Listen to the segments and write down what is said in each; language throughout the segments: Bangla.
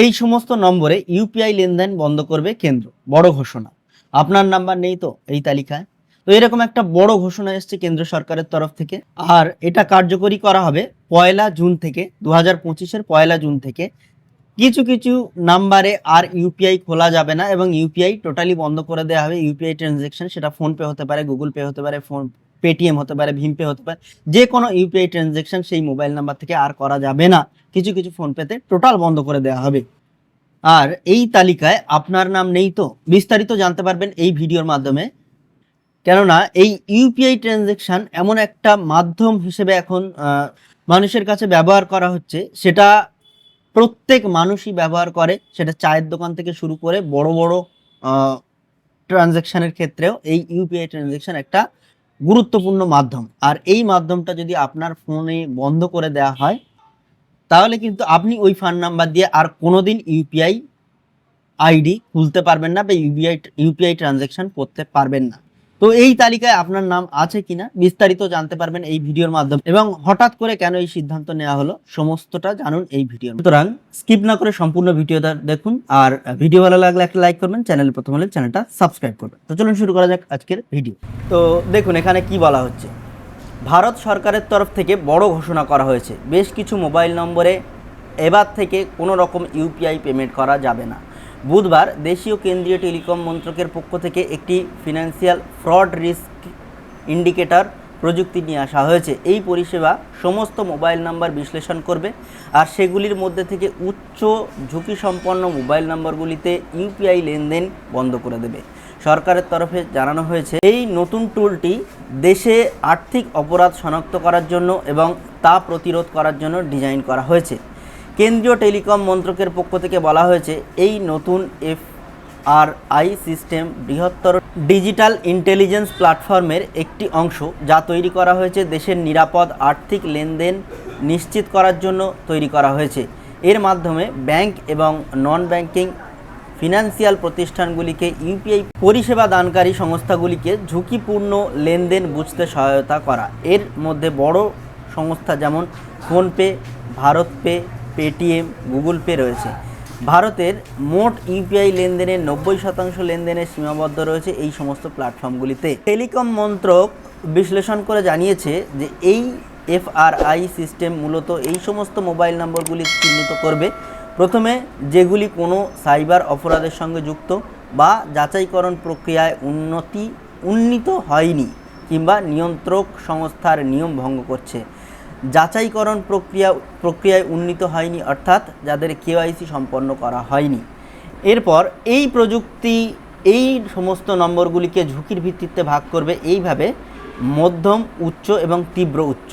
এই সমস্ত নম্বরে ইউপিআই লেনদেন বন্ধ করবে কেন্দ্র। বড় ঘোষণা। আপনার নাম্বার নেই তো এই তালিকায়? তো এরকম একটা বড় ঘোষণা এসছে কেন্দ্র সরকারের তরফ থেকে। আর এটা কার্যকরী করা হবে পয়লা জুন থেকে দু হাজার পঁচিশের পয়লা জুন থেকে। কিছু কিছু নাম্বারে আর ইউপিআই খোলা যাবে না এবং ইউপিআই টোটালি বন্ধ করে দেওয়া হবে। ইউপিআই ট্রানজেকশন সেটা ফোনপে হতে পারে, গুগল পে হতে পারে, ফোন পেটিএম হতে পারে ভীম পে হতে পারে যে কোনো ইউপিআই ট্রানজেকশন সেই মোবাইল নাম্বার থেকে আর করা যাবে না। কিছু কিছু ফোনপেতে টোটাল বন্ধ করে দেওয়া হবে। আর এই তালিকায় আপনার নাম নেই তো? বিস্তারিত জানতে পারবেন এই ভিডিওর মাধ্যমে। কেননা এই ইউপিআই ট্রানজেকশন এমন একটা মাধ্যম হিসেবে এখন মানুষের কাছে ব্যবহার করা হচ্ছে। সেটা প্রত্যেক মানুষই ব্যবহার করে। সেটা চায়ের দোকান থেকে শুরু করে বড় বড় ট্রানজেকশনের ক্ষেত্রেও এই ইউপিআই ট্রানজেকশন একটা গুরুত্বপূর্ণ মাধ্যম। আর এই মাধ্যমটা যদি আপনার ফোনে বন্ধ করে দেওয়া হয়, তাহলে কিন্তু আপনি ওই ফান্ড নাম্বার দিয়ে আর কোনোদিন ইউপিআই আইডি খুলতে পারবেন না বা ইউপিআই ইউপিআই ট্রানজেকশন করতে পারবেন না। তো এই তালিকায় আপনার নাম আছে কিনা বিস্তারিত জানতে পারবেন এই ভিডিওর মাধ্যমে। এবং হঠাৎ করে কেন এই সিদ্ধান্ত নেওয়া হলো সমস্তটা জানুন এই ভিডিও সুতরাং স্কিপ না করে সম্পূর্ণ ভিডিওটা দেখুন আর ভিডিও ভালো লাগলে একটা লাইক করবেন, চ্যানেলে প্রথম হলে চ্যানেলটা সাবস্ক্রাইব করবেন। তো চলুন শুরু করা যাক আজকের ভিডিও। তো দেখুন এখানে কি বলা হচ্ছে। ভারত সরকারের তরফ থেকে বড় ঘোষণা করা হয়েছে, বেশ কিছু মোবাইল নম্বরে এবার থেকে কোনো রকম ইউপিআই পেমেন্ট করা যাবে না। বুধবার দেশীয় কেন্দ্রীয় টেলিকম মন্ত্রকের পক্ষ থেকে একটি ফিনান্সিয়াল ফ্রড রিস্ক ইন্ডিকেটর প্রযুক্তি নিয়ে আসা হয়েছে। এই পরিষেবা সমস্ত মোবাইল নাম্বার বিশ্লেষণ করবে আর সেগুলির মধ্যে থেকে উচ্চ ঝুঁকি সম্পন্ন মোবাইল নাম্বারগুলিতে ইউপিআই লেনদেন বন্ধ করে দেবে। সরকারের তরফে জানানো হয়েছে, এই নতুন টুলটি দেশে আর্থিক অপরাধ শনাক্ত করার জন্য এবং তা প্রতিরোধ করার জন্য ডিজাইন করা হয়েছে। কেন্দ্রীয় টেলিকম মন্ত্রকের পক্ষ থেকে বলা হয়েছে, এই নতুন এফ আর আই সিস্টেম বৃহত্তর ডিজিটাল ইন্টেলিজেন্স প্ল্যাটফর্মের একটি অংশ যা তৈরি করা হয়েছে দেশের নিরাপদ আর্থিক লেনদেন নিশ্চিত করার জন্য তৈরি করা হয়েছে। এর মাধ্যমে ব্যাংক এবং নন ব্যাংকিং ফিনান্সিয়াল প্রতিষ্ঠানগুলিকে ইউপিআই পরিষেবা দানকারী সংস্থাগুলিকে ঝুঁকিপূর্ণ লেনদেন বুঝতে সহায়তা করা। এর মধ্যে বড় সংস্থা যেমন PhonePe Bharat pe Paytm Google pay রয়েছে। ভারতের মোট ইউপিআই লেনদেনের নব্বই শতাংশ লেনদেনের সীমাবদ্ধ রয়েছে এই সমস্ত প্ল্যাটফর্মগুলিতে টেলিকম মন্ত্রক বিশ্লেষণ করে জানিয়েছে যে এই এফআরআই সিস্টেম মূলত এই সমস্ত মোবাইল নম্বরগুলি চিহ্নিত করবে। প্রথমে যেগুলি কোনো সাইবার অপরাধের সঙ্গে যুক্ত বা যাচাইকরণ প্রক্রিয়ায় উন্নতি, উন্নীত হয়নি কিংবা নিয়ন্ত্রক সংস্থার নিয়ম ভঙ্গ করছে। যাচাইকরণ প্রক্রিয়া, প্রক্রিয়ায় উন্নীত হয়নি, অর্থাৎ যাদের কেওয়াইসি সম্পন্ন করা হয়নি। এরপর এই প্রযুক্তি, এই সমস্ত নম্বরগুলিকে ঝুঁকির ভিত্তিতে ভাগ করবে এইভাবে মধ্যম, উচ্চ এবং তীব্র উচ্চ।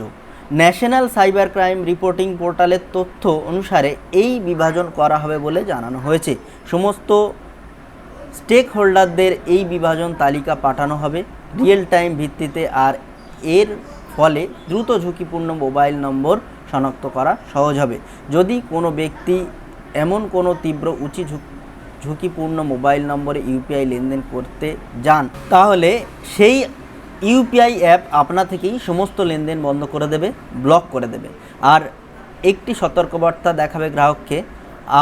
ন্যাশনাল সাইবার ক্রাইম রিপোর্টিং পোর্টালের তথ্য অনুসারে এই বিভাজন করা হবে বলে জানানো হয়েছে। সমস্ত স্টেক হোল্ডারদের এই বিভাজন তালিকা পাঠানো হবে। রিয়েল টাইম ভিত্তিতে আর এর ফলে দ্রুত ঝুঁকিপূর্ণ মোবাইল নম্বর শনাক্ত করা সহজ হবে। যদি কোনো ব্যক্তি এমন কোনো তীব্র উঁচু ঝুঁকিপূর্ণ মোবাইল নম্বরে ইউপিআই লেনদেন করতে যান, তাহলে সেই ইউপিআই অ্যাপ আপনা থেকেই সমস্ত লেনদেন বন্ধ করে দেবে, ব্লক করে দেবে। আর একটি সতর্কবার্তা দেখাবে গ্রাহককে,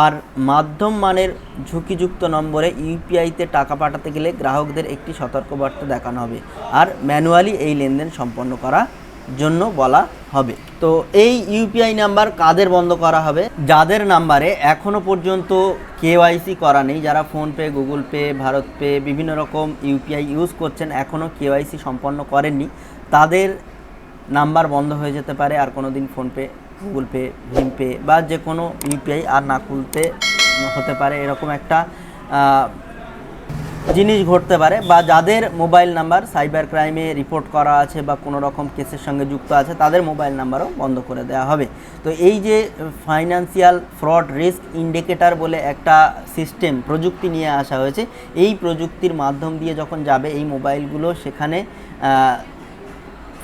আর মাধ্যম মানের ঝুঁকিযুক্ত নম্বরে ইউপিআইতে টাকা পাঠাতে গেলে গ্রাহকদের একটি সতর্কবার্তা দেখানো হবে। আর ম্যানুয়ালি এই লেনদেন সম্পন্ন করা জন্য বলা হবে। তো এই ইউপিআই নাম্বার কাদের বন্ধ করা হবে? যাদের নাম্বারে এখনও পর্যন্ত কেওয়াইসি করা নেই, যারা PhonePe, Google pay, Bharat pay, বিভিন্ন রকম ইউপিআই ইউজ করছেন এখনও কেওয়াইসি সম্পন্ন করেননি, তাদের নাম্বার বন্ধ হয়ে যেতে পারে, আর কোনো দিন ফোনপে, গুগল পে, ভিম পে বা যে কোনো ইউপিআই আর না খুলতে হতে পারে, এরকম একটা জিনিস ঘটতে পারে বা যাদের মোবাইল নাম্বার সাইবার ক্রাইমে রিপোর্ট করা আছে বা কোনো রকম কেসের সঙ্গে যুক্ত আছে, তাদের মোবাইল নাম্বারও বন্ধ করে দেওয়া হবে। তো এই যে ফাইন্যান্সিয়াল ফ্রড রিস্ক ইন্ডিকেটর বলে একটা সিস্টেম প্রযুক্তি নিয়ে আসা হয়েছে, এই প্রযুক্তির মাধ্যম দিয়ে যখন যাবে, এই মোবাইলগুলো সেখানে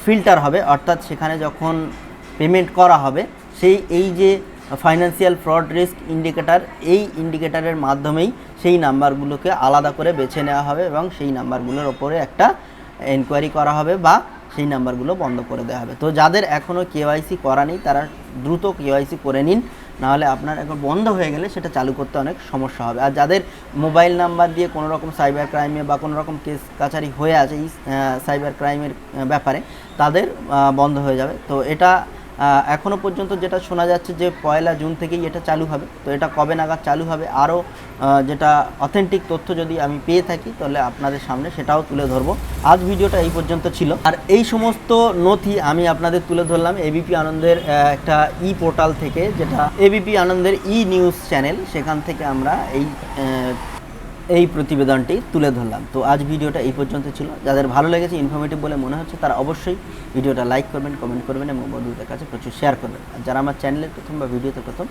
ফিল্টার হবে। অর্থাৎ সেখানে যখন পেমেন্ট করা হবে, সেই, এই যে ফাইন্যান্সিয়াল ফ্রড রিস্ক ইন্ডিকেটার এই ইন্ডিকেটারের মাধ্যমেই সেই নাম্বারগুলোকে আলাদা করে বেছে নেওয়া হবে এবং সেই নাম্বারগুলোর ওপরে একটা এনকোয়ারি করা হবে বা সেই নাম্বারগুলো বন্ধ করে দেওয়া হবে। তো যাদের এখনও কেওয়াইসি করা নেই, তারা দ্রুত কেওয়াইসি করে নিন, নাহলে আপনার এখন বন্ধ হয়ে গেলে সেটা চালু করতে অনেক সমস্যা হবে। আর যাদের মোবাইল নাম্বার দিয়ে কোনো রকম সাইবার ক্রাইমে বা কোনো রকম কেস কাছারি হয়ে আছে এই সাইবার ক্রাইমের ব্যাপারে, তাদের বন্ধ হয়ে যাবে। তো এটা আহ, এখনও পর্যন্ত যেটা শোনা যাচ্ছে যে পয়লা জুন থেকেই এটা চালু হবে। তো এটা কবে নাগাদ চালু হবে আরও যেটা অথেন্টিক তথ্য যদি আমি পেয়ে থাকি তাহলে আপনাদের সামনে সেটাও তুলে ধরবো। আজ ভিডিওটা এই পর্যন্ত ছিল। আর এই সমস্ত নথি আমি আপনাদের তুলে ধরলাম এবিপি আনন্দের একটা ই পোর্টাল থেকে যেটা এবিপি আনন্দের ই নিউজ চ্যানেল সেখান থেকে আমরা এই এই প্রতিবেদনটি তুলে ধরলাম। তো আজ ভিডিওটা এই পর্যন্ত ছিল। যাদের ভালো লেগেছে ইনফরমেটিভ বলে মনে হচ্ছে, তারা অবশ্যই ভিডিওটা লাইক করবেন কমেন্ট করবেন এবং বন্ধুদের কাছে প্রচুর শেয়ার করবেন। আর যারা আমার চ্যানেলে প্রথম বা ভিডিওতে প্রথম,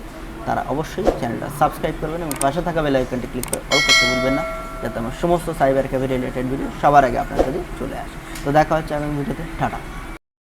তারা অবশ্যই চ্যানেলটা সাবস্ক্রাইব করবেন এবং পাশে থাকা বেল আইকনটি ক্লিক করে অল করতে ভুলবেন না, যাতে আমার সমস্ত সাইবার ক্যাফে রিলেটেড ভিডিও সবার আগে আপনার কাছে চলে আসে। তো দেখা হচ্ছে আগামী ভিডিওতে। টাটা।